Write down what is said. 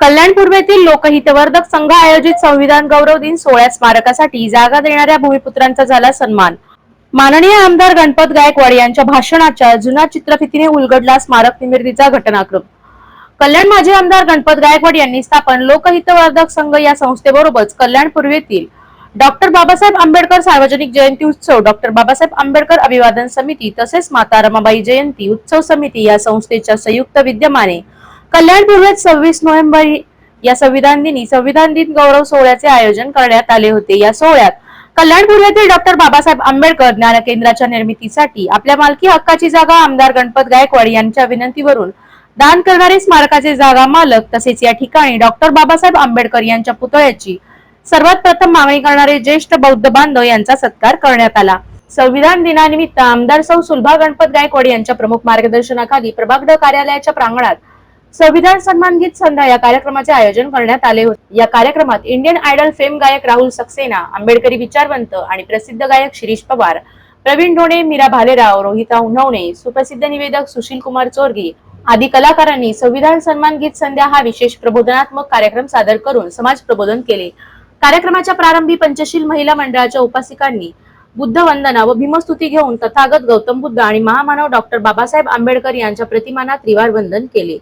कल्याण पूर्वेतील लोकहितवर्धक संघ आयोजित संविधान गौरव दिन सोहळ्या स्मारकासाठी जागा देणाऱ्या भूमिपुत्रांचा झाला सन्मान. माननीय आमदार गणपत गायकवाड यांच्या भाषणाच्या जुना चित्रफितीने उलगडला स्मारक निर्मितीचा घटनाक्रम. कल्याण माजी आमदार गणपत गायकवाड यांनी स्थापन लोकहितवर्धक संघ या संस्थेबरोबरच कल्याण पूर्वेतील डॉक्टर बाबासाहेब आंबेडकर सार्वजनिक जयंती उत्सव डॉक्टर बाबासाहेब आंबेडकर अभिवादन समिती तसेच माता रमाबाई जयंती उत्सव समिती या संस्थेच्या संयुक्त विद्यमाने कल्याण पूर्वेत सव्वीस नोव्हेंबर या संविधान दिनी संविधान दिन गौरव सोहळ्याचे आयोजन करण्यात आले होते. या सोहळ्यात कल्याण पूर्वेतील डॉक्टर बाबासाहेब आंबेडकर ज्ञान केंद्राच्या निर्मितीसाठी आपल्या मालकी हक्काची जागा आमदार गणपत गायकवाड यांच्या विनंतीवरून दान करणारे स्मारकाचे जागा मालक तसेच या ठिकाणी डॉक्टर बाबासाहेब आंबेडकर यांच्या पुतळ्याची सर्वात प्रथम मागणी करणारे ज्येष्ठ बौद्ध बांधव यांचा सत्कार करण्यात आला. संविधान दिनानिमित्त आमदार सौ सुलभा गणपत गायकवाड यांच्या प्रमुख मार्गदर्शनाखाली प्रभाग कार्यालयाच्या प्रांगणात संविधान सन्मान गीत संध्या या कार्यक्रमाचे आयोजन करण्यात आले होते. या कार्यक्रमात इंडियन आयडल फेम गायक राहुल सक्सेना आंबेडकरी विचारवंत आणि प्रसिद्ध गायक शिरीष पवार प्रवीण ढोणे मीरा भालेराव रोहिता उन्हवणे सुप्रसिद्ध निवेदक सुशील कुमार चोरगी आदी कलाकारांनी संविधान सन्मान गीत संध्या हा विशेष प्रबोधनात्मक कार्यक्रम सादर करून समाज प्रबोधन केले. कार्यक्रमाच्या प्रारंभी पंचशील महिला मंडळाच्या उपासिकांनी बुद्ध वंदना व भीमस्तुती घेऊन तथागत गौतम बुद्ध आणि महामानव डॉक्टर बाबासाहेब आंबेडकर यांच्या प्रतिमांना त्रिवार वंदन केले.